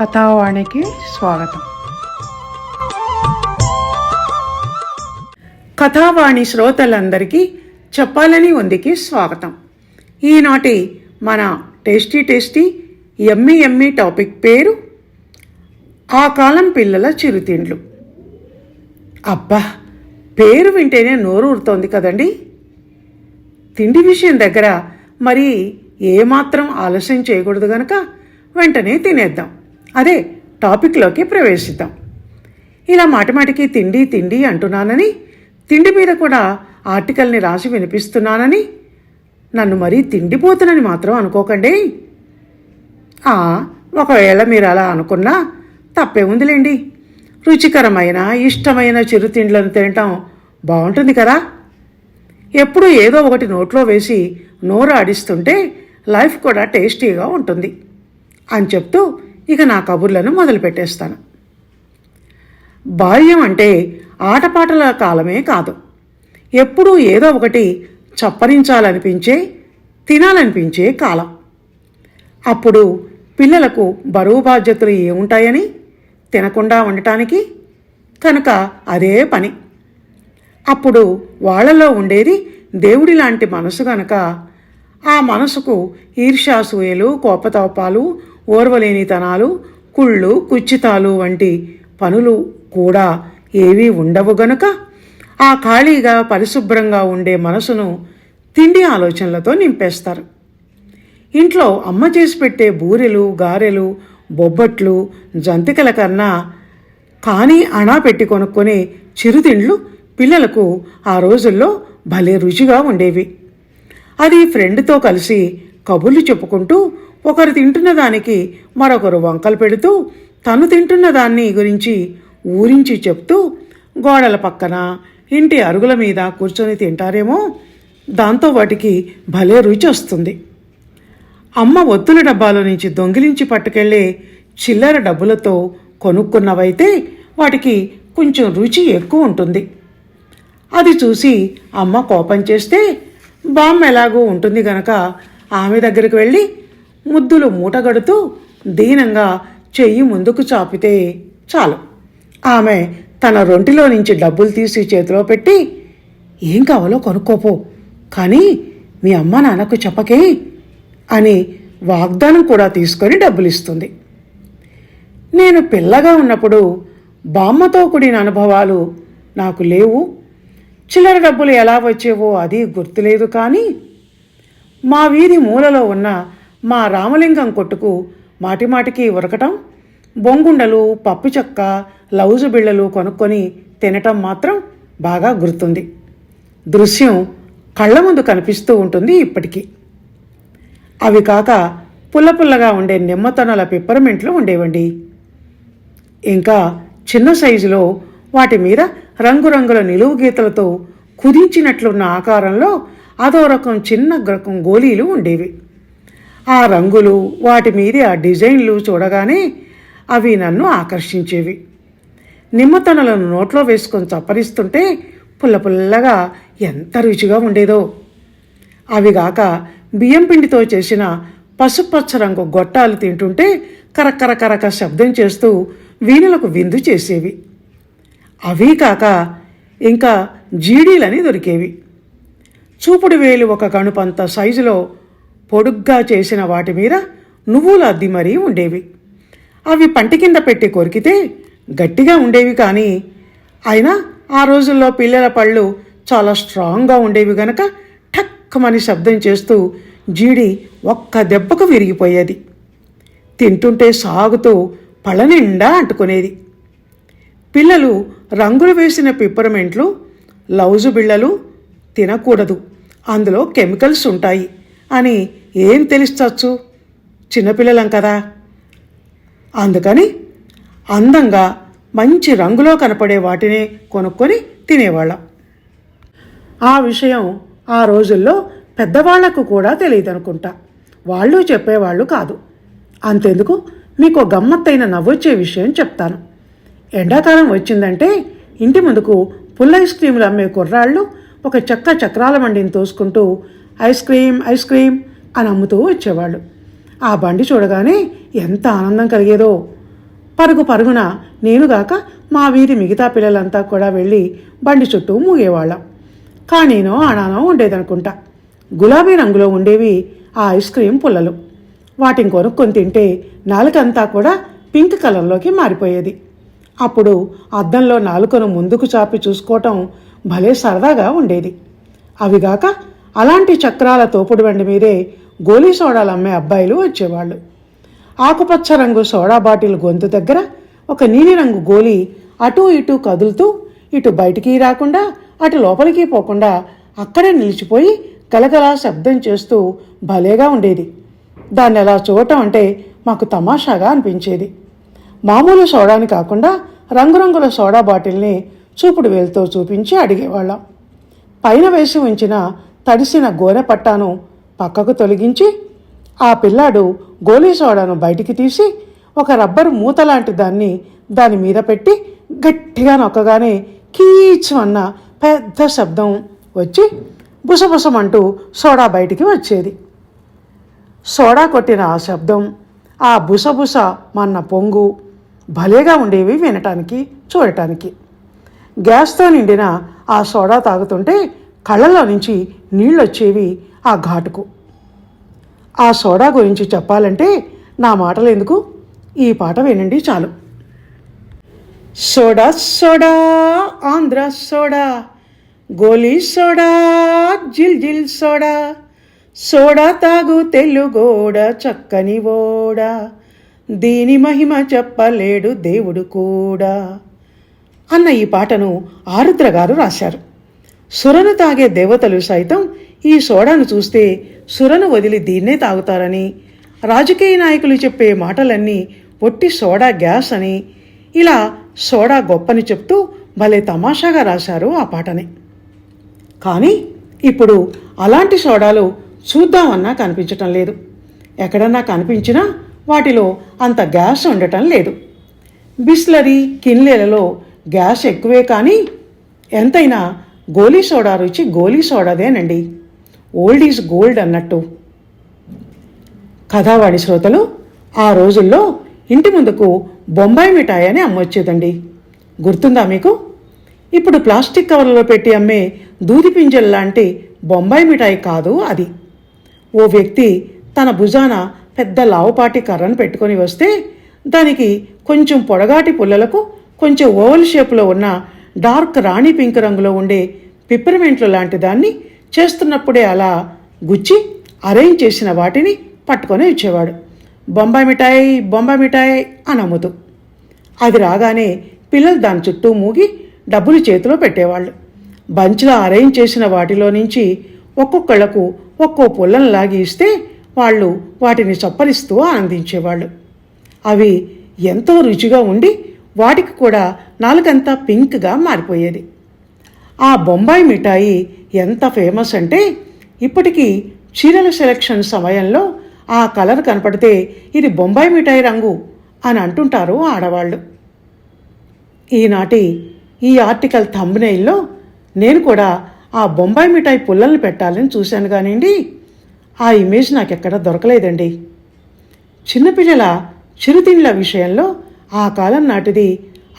కథావాణికి స్వాగతం. కథావాణి శ్రోతలందరికీ చెప్పాలని ఉందికి స్వాగతం. ఈనాటి మన టేస్టీ టేస్టీ ఎమ్మి ఎమ్మి టాపిక్ పేరు ఆ కాలం పిల్లల చిరుతిండ్లు. అబ్బా పేరు వింటేనే నోరు ఊరుతోంది కదండి. తిండి విషయం దగ్గర మరి ఏమాత్రం ఆలస్యం చేయకూడదు గనక వెంటనే తినేద్దాం. అదే టాపిక్లోకి ప్రవేశిద్దాం. ఇలా మాటిమాటికి తిండి తిండి అంటున్నానని తిండి మీద కూడా ఆర్టికల్ని రాసి వినిపిస్తున్నానని నన్ను మరీ తిండిపోతునని మాత్రం అనుకోకండి. ఆ, ఒకవేళ మీరు అలా అనుకున్నా తప్పే ఉందిలేండి. రుచికరమైన ఇష్టమైన చిరుతిండ్లను తినటం బాగుంటుంది కదా. ఎప్పుడూ ఏదో ఒకటి నోట్లో వేసి నోరు ఆడిస్తుంటే లైఫ్ కూడా టేస్టీగా ఉంటుంది అని చెప్తూ ఇక నా కబుర్లను మొదలు పెట్టేస్తాను బాల్యం అంటే ఆటపాటల కాలమే కాదు. ఎప్పుడూ ఏదో ఒకటి చప్పరించాలనిపించే తినాలనిపించే కాలం. అప్పుడు పిల్లలకు బరువు బాధ్యతలు ఏముంటాయని తినకుండా ఉండటానికి కనుక అదే పని. అప్పుడు వాళ్ళలో ఉండేది దేవుడి లాంటి మనసు గనక ఆ మనసుకు ఈర్ష్యాసూయలు కోపతాపాలు ఓర్వలేనితనాలు కుళ్ళు కుచ్చితాలు వంటి పనులు కూడా ఏవీ ఉండవు గనుక ఆ ఖాళీగా పరిశుభ్రంగా ఉండే మనసును తిండి ఆలోచనలతో నింపేస్తారు. ఇంట్లో అమ్మ చేసి పెట్టే బూరెలు గారెలు బొబ్బట్లు జంతికల కన్నా కానీ అణా పెట్టి కొనుక్కొనే చిరుతిండ్లు పిల్లలకు ఆ రోజుల్లో భలే రుచిగా ఉండేవి. అది ఫ్రెండ్తో కలిసి కబుర్లు చెప్పుకుంటూ ఒకరు తింటున్న దానికి మరొకరు వంకలు పెడుతూ తను తింటున్న దాన్ని గురించి ఊరించి చెప్తూ గోడల పక్కన ఇంటి అరుగుల మీద కూర్చొని తింటారేమో దాంతో వాటికి భలే రుచి వస్తుంది. అమ్మ ఒత్తుల డబ్బాలో నుంచి దొంగిలించి పట్టుకెళ్ళే చిల్లర డబ్బులతో కొనుక్కున్నవైతే వాటికి కొంచెం రుచి ఎక్కువ ఉంటుంది. అది చూసి అమ్మ కోపం చేస్తే బామ్మ ఎలాగూ ఉంటుంది గనక ఆమె దగ్గరికి వెళ్ళి ముద్దులు మూటగడుతూ దీనంగా చెయ్యి ముందుకు చాపితే చాలు. ఆమె తన రొంటిలో నుంచి డబ్బులు తీసి చేతిలో పెట్టి ఏం కావాలో కొనుక్కోపో కానీ మీ అమ్మ నాన్నకు చెప్పకే అని వాగ్దానం కూడా తీసుకొని డబ్బులు ఇస్తుంది నేను పిల్లగా ఉన్నప్పుడు బామ్మతో కూడిన అనుభవాలు నాకు లేవు. చిల్లర డబ్బులు ఎలా వచ్చేవో అది గుర్తులేదు కానీ మా వీధి మూలలో ఉన్న మా రామలింగం కొట్టుకు మాటిమాటికి ఉరకటం? బొంగుండలు పప్పు చెక్క లౌజు బిళ్ళలు కొనుక్కొని తినటం మాత్రం బాగా గుర్తుంది. దృశ్యం కళ్ళ ముందు కనిపిస్తూ ఉంటుంది ఇప్పటికీ. అవి కాక పుల్ల పుల్లగా ఉండే నిమ్మతొనల పిప్పరమెంట్లు ఉండేవండి. ఇంకా చిన్న సైజులో వాటి మీద రంగురంగుల నిలువు గీతలతో కుదించినట్లున్న ఆకారంలో అదో రకం చిన్న రకం గోళీలు ఉండేవి. ఆ రంగులు వాటి మీది ఆ డిజైన్లు చూడగానే అవి నన్ను ఆకర్షించేవి. నిమ్మతనలను నోట్లో వేసుకొని చప్పరిస్తుంటే పుల్ల పుల్లగా ఎంత రుచిగా ఉండేదో. అవిగాక బియ్యం పిండితో చేసిన పసుపచ్చ రంగు గొట్టాలు తింటుంటే కరకర కరక శబ్దం చేస్తూ వీణులకు విందు చేసేవి. అవీ కాక ఇంకా జీడీలని దొరికేవి. చూపుడు వేలు ఒక గణుపంత సైజులో పొడుగ్గా చేసిన వాటి మీద నువ్వుల అద్ది మరీ ఉండేవి. అవి పంట కింద పెట్టి కొరికితే గట్టిగా ఉండేవి కానీ అయినా ఆ రోజుల్లో పిల్లల పళ్ళు చాలా స్ట్రాంగ్గా ఉండేవి గనక ఠక్కమని శబ్దం చేస్తూ జీడి ఒక్క దెబ్బకు విరిగిపోయేది. తింటుంటే సాగుతూ పళ్ళ నిండా అంటుకునేది. పిల్లలు రంగులు వేసిన పిప్పరమెంట్లు లౌజు బిళ్ళలు తినకూడదు. అందులో కెమికల్స్ ఉంటాయి. అని ఏం తెలుస్తచ్చు? చిన్నపిల్లలం కదా. అందుకని అందంగా మంచి రంగులో కనపడే వాటినే కొనుక్కొని తినేవాళ్ళం. ఆ విషయం ఆ రోజుల్లో పెద్దవాళ్ళకు కూడా తెలియదనుకుంటా. వాళ్ళు చెప్పేవాళ్ళు కాదు. అంతెందుకు? మీకు గమ్మత్తైన నవ్వొచ్చే విషయం చెప్తాను. ఎండాకాలం వచ్చిందంటే ఇంటి ముందుకు పుల్ల ఐస్ క్రీములు అమ్మే కుర్రాళ్ళు ఒక చెక్క చక్రాల మండిని తోసుకుంటూ ఐస్ క్రీమ్ ఐస్ క్రీమ్ అని అమ్ముతూ వచ్చేవాళ్ళు. ఆ బండి చూడగానే ఎంత ఆనందం కలిగేదో. పరుగు పరుగున నేనుగాక మా వీరి మిగతా పిల్లలంతా కూడా వెళ్ళి బండి చుట్టూ మూగేవాళ్ళం. కానీనో ఆడానో ఉండేదనుకుంటా. గులాబీ రంగులో ఉండేవి ఆ ఐస్ క్రీం పుల్లలు. వాటిని కొనుక్కొని తింటే నాలుకంతా కూడా పింక్ కలర్లోకి మారిపోయేది. అప్పుడు అద్దంలో నాలుకను ముందుకు చాపి చూసుకోవటం భలే సరదాగా ఉండేది. అవిగాక అలాంటి చక్రాల తోపుడు బండి మీదే గోలీ సోడాలు అమ్మే అబ్బాయిలు వచ్చేవాళ్ళు. ఆకుపచ్చ రంగు సోడా బాటిల్ గొంతు దగ్గర ఒక నీలిరంగు గోలి అటూ ఇటూ కదులుతూ ఇటు బయటికి రాకుండా అటు లోపలికి పోకుండా అక్కడే నిలిచిపోయి గలగలా శబ్దం చేస్తూ భలేగా ఉండేది. దాన్ని అలా చూడటం అంటే మాకు తమాషాగా అనిపించేది. మామూలు సోడాని కాకుండా రంగురంగుల సోడా బాటిల్ని చూపుడు వేలుతో చూపించి అడిగేవాళ్ళం. పైన వేసి ఉంచిన తడిసిన గోనె పట్టాను పక్కకు తొలగించి ఆ పిల్లాడు గోలీ సోడాను బయటికి తీసి ఒక రబ్బరు మూత లాంటి దాన్ని దాని మీద పెట్టి గట్టిగా నొక్కగానే కీచ్ అన్న పెద్ద శబ్దం వచ్చి బుసబుసమంటూ సోడా బయటికి వచ్చేది. సోడా కొట్టిన ఆ శబ్దం ఆ బుసబుస మన్న పొంగు భలేగా ఉండేవి వినటానికి చూడటానికి. గ్యాస్తో నిండిన ఆ సోడా తాగుతుంటే కళ్ళలో నుంచి నీళ్ళొచ్చేవి ఆ ఘాటుకు. ఆ సోడా గురించి చెప్పాలంటే నా మాటలు ఎందుకు? ఈ పాట వినండి చాలు. సోడా సోడా ఆంధ్ర సోడా గోలీ సోడా జిల్ జిల్ సోడా సోడా తాగు తెలుగోడ చక్కని ఓడా దీని మహిమ చెప్పలేడు దేవుడు కూడా. అన్న ఈ పాటను ఆరుద్ర గారు రాశారు. సురను తాగే దేవతలు సైతం ఈ సోడాను చూస్తే సురను వదిలి దీన్నే తాగుతారని రాజకీయ నాయకులు చెప్పే మాటలన్నీ ఒట్టి సోడా గ్యాస్ అని ఇలా సోడా గొప్పని చెప్తూ భలే తమాషాగా రాశారు ఆ పాటని. కానీ ఇప్పుడు అలాంటి సోడాలు చూద్దామన్నా కనిపించటం లేదు. ఎక్కడన్నా కనిపించినా వాటిలో అంత గ్యాస్ ఉండటం లేదు. బిస్లరీ కిన్లేలలో గ్యాస్ ఎక్కువే కానీ ఎంతైనా గోలీ సోడా రుచి గోలీ సోడాదేనండి. ఓల్డ్ ఈజ్ గోల్డ్ అన్నట్టు. కథావాడి శ్రోతలు ఆ రోజుల్లో ఇంటి ముందుకు బొంబాయి మిఠాయి అని అమ్మొచ్చేదండి. గుర్తుందా మీకు? ఇప్పుడు ప్లాస్టిక్ కవర్లలో పెట్టి అమ్మే దూది పింజల్ లాంటి బొంబాయి మిఠాయి కాదు అది. ఓ వ్యక్తి తన భుజాన పెద్ద లావుపాటి కర్రను పెట్టుకొని వస్తే దానికి కొంచెం పొడగాటి పుల్లలకు కొంచెం ఓవల్ షేప్లో ఉన్న డార్క్ రాణి పింక్ రంగులో ఉండే పిప్పరిమెంట్లు లాంటి దాన్ని చేస్తున్నప్పుడే అలా గుచ్చి అరేంజ్ చేసిన వాటిని పట్టుకొని ఇచ్చేవాడు. బొంబాయి మిఠాయి బొంబాయి మిఠాయి అని అమ్ముతూ. అది రాగానే పిల్లలు దాని చుట్టూ మూగి డబ్బులు చేతిలో పెట్టేవాళ్ళు. బంచ్లో అరేంజ్ చేసిన వాటిలో నుంచి ఒక్కొక్కళ్ళకు ఒక్కో పుల్లను లాగి ఇస్తే వాళ్ళు వాటిని చప్పరిస్తూ ఆనందించేవాళ్ళు. అవి ఎంతో రుచిగా ఉండి వాటికి కూడా నాలుగంతా పింక్గా మారిపోయేది. ఆ బొంబాయి మిఠాయి ఎంత ఫేమస్ అంటే ఇప్పటికీ చీరల సెలక్షన్ సమయంలో ఆ కలర్ కనపడితే ఇది బొంబాయి మిఠాయి రంగు అని అంటుంటారు ఆడవాళ్ళు ఈనాటి ఈ ఆర్టికల్ థంబ్నెయిల్లో నేను కూడా ఆ బొంబాయి మిఠాయి పుల్లల్ని పెట్టాలని చూశాను కానివ్వండి ఆ ఇమేజ్ నాకు ఎక్కడ దొరకలేదండి. చిన్నపిల్లల చిరుతిండ్ల విషయంలో ఆ కాలం నాటిది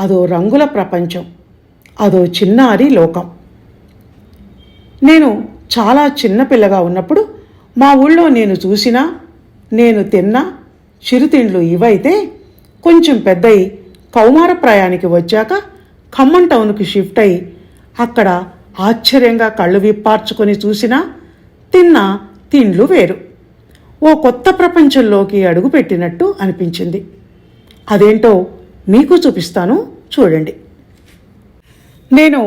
అదో రంగుల ప్రపంచం అదో చిన్నారి లోకం. నేను చాలా చిన్నపిల్లగా ఉన్నప్పుడు మా ఊళ్ళో నేను చూసినా నేను తిన్నా చిరుతిండ్లు ఇవైతే కొంచెం పెద్దయి కౌమారప్రాయానికి వచ్చాక ఖమ్మం టౌన్కి షిఫ్ట్ అయి అక్కడ ఆశ్చర్యంగా కళ్ళు విప్పార్చుకొని చూసినా తిన్న తిండ్లు వేరు. ఓ కొత్త ప్రపంచంలోకి అడుగుపెట్టినట్టు అనిపించింది. అదేంటో మీకు చూపిస్తాను చూడండి. నేను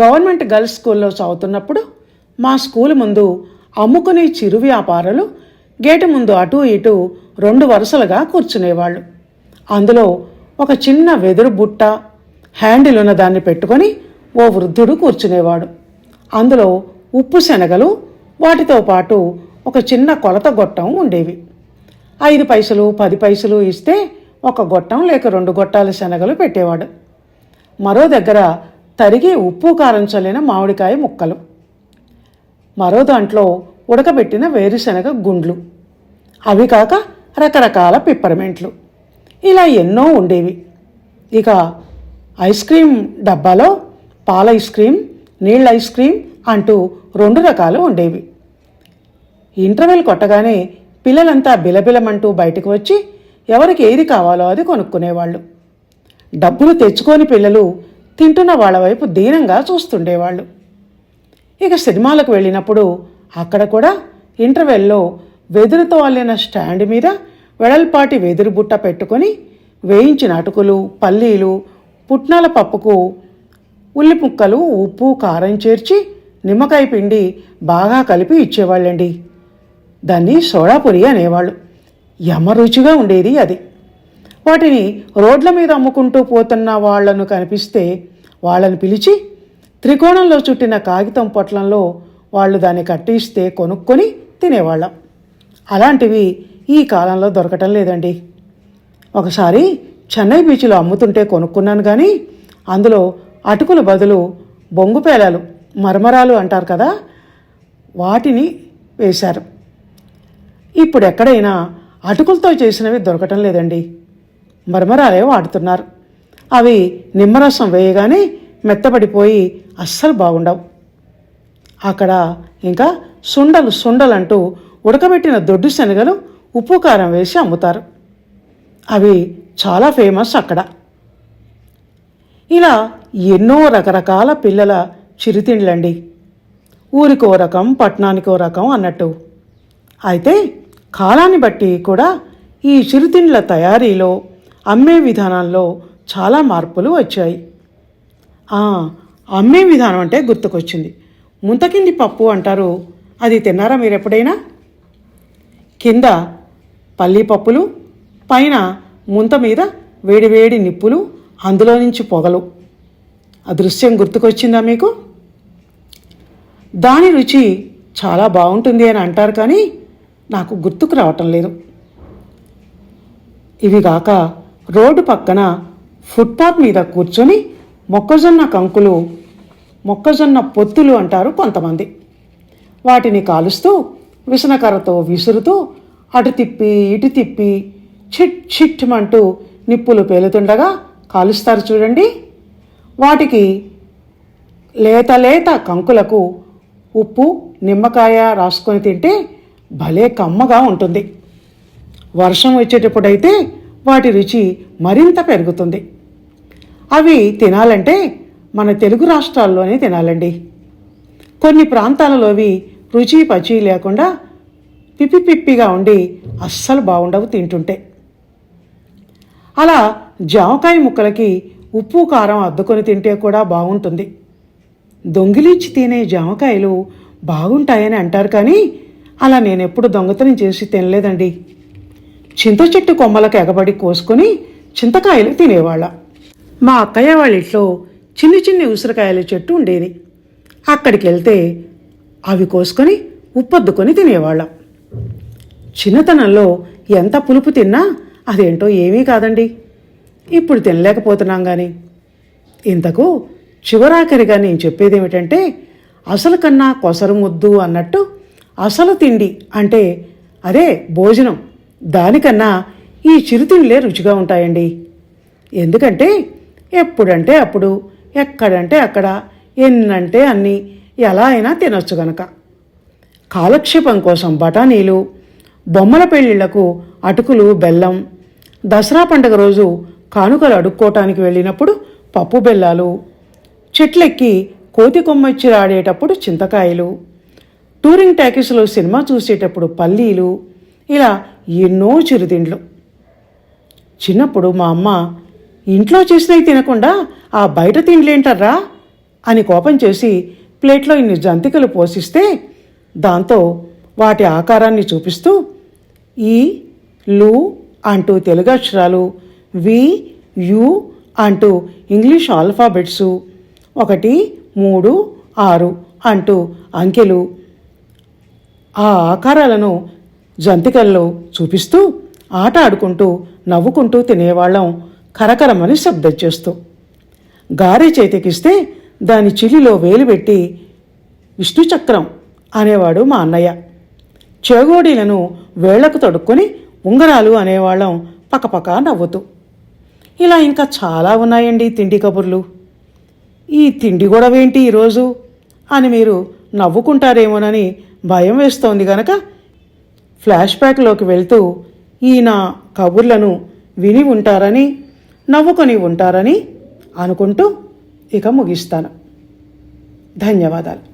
గవర్నమెంట్ గర్ల్స్ స్కూల్లో చదువుతున్నప్పుడు మా స్కూల్ ముందు అమ్ముకునే చిరు వ్యాపారులు గేటు ముందు అటు ఇటు రెండు వరుసలుగా కూర్చునేవాళ్ళు. అందులో ఒక చిన్న వెదురు బుట్ట హ్యాండిల్ ఉన్న దాన్ని పెట్టుకొని ఓ వృద్ధుడు కూర్చునేవాడు. అందులో ఉప్పు శనగలు వాటితో పాటు ఒక చిన్న కొలత గొట్టం ఉండేవి. ఐదు పైసలు పది పైసలు ఇస్తే ఒక గొట్టం లేక రెండు గొట్టాల శనగలు పెట్టేవాడు. మరో దగ్గర తరిగి ఉప్పు కారం చల్లిన మామిడికాయ ముక్కలు. మరో దాంట్లో ఉడకబెట్టిన వేరుశనగ గుండ్లు. అవి కాక రకరకాల పిప్పరమెంట్లు. ఇలా ఎన్నో ఉండేవి. ఇక ఐస్ క్రీమ్ డబ్బాలో పాల ఐస్ క్రీమ్ నీళ్ళ ఐస్ క్రీమ్ అంటూ రెండు రకాలు ఉండేవి. ఇంటర్వెల్ కొట్టగానే పిల్లలంతా బిలబిలమంటూ బయటకు వచ్చి ఎవరికి ఏది కావాలో అది కొనుక్కునేవాళ్ళు. డబ్బులు తెచ్చుకొని పిల్లలు తింటున్న వాళ్ళ వైపు దీనంగా చూస్తుండేవాళ్ళు. ఇక సినిమాలకు వెళ్ళినప్పుడు అక్కడ కూడా ఇంటర్వెల్లో వెదురుతో అల్లిన స్టాండ్ మీద వెడల్పాటి వెదురు బుట్ట పెట్టుకొని వేయించిన అటుకులు పల్లీలు పుట్నాల పప్పుకు ఉల్లి ముక్కలు ఉప్పు కారం చేర్చి నిమ్మకాయ పిండి బాగా కలిపి ఇచ్చేవాళ్ళండి. దాన్ని సోడాపురి అనేవాళ్ళు. యమరుచిగా ఉండేది అది. వాటిని రోడ్ల మీద అమ్ముకుంటూ పోతున్న వాళ్ళను కనిపిస్తే వాళ్ళని పిలిచి త్రికోణంలో చుట్టిన కాగితం పొట్లంలో వాళ్ళు దాన్ని కట్టిస్తే కొనుక్కొని తినేవాళ్ళం. అలాంటివి ఈ కాలంలో దొరకటం లేదండి. ఒకసారి చెన్నై బీచ్లో అమ్ముతుంటే కొనుక్కున్నాను కానీ అందులో అటుకుల బదులు బొంగు పేలాలు మరమరాలు అంటారు కదా వాటిని వేశారు. ఇప్పుడు ఎక్కడైనా అటుకులతో చేసినవి దొరకటం లేదండి. మరమరాలే వాడుతున్నారు అవి నిమ్మరసం వేయగానే మెత్తబడిపోయి అస్సలు బాగుండవు. అక్కడ ఇంకా సుండలు సుండలంటూ ఉడకబెట్టిన దొడ్డు శనగలు ఉప్పు కారం వేసి అమ్ముతారు. అవి చాలా ఫేమస్ అక్కడ. ఇలా ఎన్నో రకరకాల పిల్లల చిరుతిండ్లండి. ఊరికో రకం పట్టణానికో రకం అన్నట్టు. అయితే కాలాన్ని బట్టి కూడా ఈ చిరుతిండ్ల తయారీలో అమ్మే విధానంలో చాలా మార్పులు వచ్చాయి. అమ్మే విధానం అంటే గుర్తుకొచ్చింది. ముంతకింది పప్పు అంటారు. అది తిన్నారా మీరు ఎప్పుడైనా కింద పల్లీ పప్పులు పైన ముంత మీద వేడివేడి నిప్పులు అందులో నుంచి పొగలు. ఆ దృశ్యం గుర్తుకొచ్చిందా మీకు? దాని రుచి చాలా బాగుంటుంది అని అంటారు కానీ నాకు గుర్తుకు రావటం లేదు. ఇవిగాక రోడ్డు పక్కన ఫుట్పాత్ మీద కూర్చొని మొక్కజొన్న కంకులు మొక్కజొన్న పొత్తులు అంటారు కొంతమంది. వాటిని కాలుస్తూ విసనకర్రతో విసురుతూ అటు తిప్పి ఇటు తిప్పి చిట్ చిట్మంటూ నిప్పులు పేలుతుండగా కాలుస్తారు చూడండి. వాటికి లేత లేత కంకులకు ఉప్పు నిమ్మకాయ రాసుకొని తింటే భలే కమ్మగా ఉంటుంది. వర్షం వచ్చేటప్పుడైతే వాటి రుచి మరింత పెరుగుతుంది. అవి తినాలంటే మన తెలుగు రాష్ట్రాల్లోనే తినాలండి. కొన్ని ప్రాంతాలలో అవి రుచి పచి లేకుండా పిప్పి పిప్పిగా ఉండి అస్సలు బాగుండవు తింటుంటే. అలా జామకాయ ముక్కలకి ఉప్పు కారం అద్దుకొని తింటే కూడా బాగుంటుంది. దొంగిలించి తినే జామకాయలు బాగుంటాయని అంటారు కానీ అలా నేను ఎప్పుడు దొంగతనం చేసి తినలేదండి. చింత చెట్టు కొమ్మలకు ఎగబడి కోసుకొని చింతకాయలు తినేవాళ్ళ. మా అక్కయ్య వాళ్ళ ఇంట్లో చిన్ని చిన్ని ఉసిరికాయల చెట్టు ఉండేది. అక్కడికి వెళ్తే అవి కోసుకొని ఉప్పొద్దుకొని తినేవాళ్ళం. చిన్నతనంలో ఎంత పులుపు తిన్నా అదేంటో ఏమీ కాదండి. ఇప్పుడు తినలేకపోతున్నాం కానీ ఇంతకు చివరాఖరిగా నేను చెప్పేది ఏమిటంటే అసలు కన్నా కొసరు ముద్దు అన్నట్టు అసలు తిండి అంటే అదే భోజనం. దానికన్నా ఈ చిరుతిండ్లే రుచిగా ఉంటాయండి. ఎందుకంటే ఎప్పుడంటే అప్పుడు ఎక్కడంటే అక్కడ ఎన్నంటే అన్ని ఎలా అయినా తినొచ్చు గనక. కాలక్షేపం కోసం బఠానీలు బొమ్మల పెళ్ళిళ్ళకు అటుకులు బెల్లం దసరా పండుగ రోజు కానుకలు అడుక్కోవటానికి వెళ్ళినప్పుడు పప్పు బెల్లాలు చెట్లెక్కి కోతి కొమ్మొచ్చి ఆడేటప్పుడు చింతకాయలు. టూరింగ్ ట్యాకీస్లో సినిమా చూసేటప్పుడు పల్లీలు ఇలా ఎన్నో చిరుతిండ్లు. చిన్నప్పుడు మా అమ్మ ఇంట్లో చేసినవి తినకుండా ఆ బయట తిండ్లేంటర్రా? అని కోపం చేసి ప్లేట్లో ఇన్ని జంతికలు పోషిస్తే దాంతో వాటి ఆకారాన్ని చూపిస్తూ ఈ లు అంటూ తెలుగు అక్షరాలు వి యు అంటూ ఇంగ్లీష్ ఆల్ఫాబెట్సు ఒకటి మూడు ఆరు అంటూ అంకెలు ఆ ఆకారాలను జంతికల్లో చూపిస్తూ ఆట ఆడుకుంటూ నవ్వుకుంటూ తినేవాళ్ళం కరకరమని శబ్దం చేస్తూ. గారి చేతికిస్తే దాని చిలిలో వేలు పెట్టి విష్ణుచక్రం అనేవాడు మా అన్నయ్య. చేగోడీలను వేళ్ళకు తొడుక్కొని ఉంగరాలు అనేవాళ్ళం పక్కపక్క నవ్వుతూ. ఇలా ఇంకా చాలా ఉన్నాయండి తిండి కబుర్లు. ఈ తిండి గొడవేంటి ఈరోజు? అని మీరు నవ్వుకుంటారేమోనని భయం వేస్తోంది గనక ఫ్లాష్ బ్యాక్లోకి వెళ్తూ ఈయన కబుర్లను విని ఉంటారని నవ్వుకొని ఉంటారని అనుకుంటూ ఇక ముగిస్తాను. ధన్యవాదాలు.